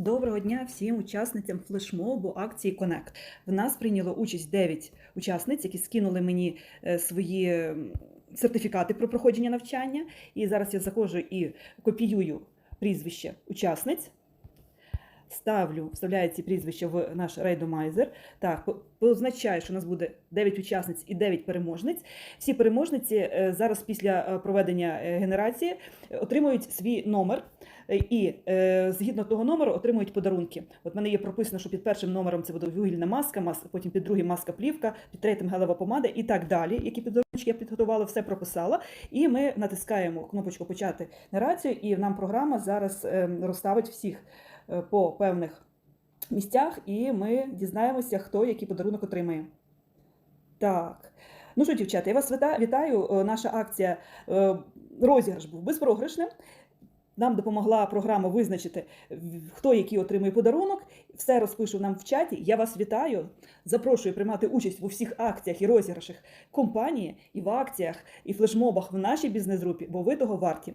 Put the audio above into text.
Доброго дня всім учасницям флешмобу акції Connect. В нас прийняло участь 9 учасниць, які скинули мені е, свої сертифікати про проходження навчання. І зараз я заходжу і копіюю прізвище учасниць. Ставлю, вставляю ці прізвища в наш рейдомайзер. Так, позначаю, що у нас буде 9 учасниць і 9 переможниць. Всі переможниці е, зараз після е, проведення генерації отримують свій номер. Е, І е, згідно того номеру отримують подарунки. От в мене є прописано, що під першим номером це буде вугільна маска, маска, потім під другим маска плівка, під третім гелева помада і так далі. Які подарунки я підготувала, все прописала. І ми натискаємо кнопочку Почати генерацію, і нам програма зараз е, розставить всіх по певних місцях, і ми дізнаємося, хто який подарунок отримає. Так. Ну що, дівчата, я вас вітаю. Наша акція розіграш був безпрограшним. Нам допомогла програма визначити, хто який отримує подарунок. Все розпишу нам в чаті. Я вас вітаю. Запрошую приймати участь в усіх акціях і розіграшах компанії, і в акціях, і флешмобах в нашій бізнес-групі, бо ви того варті.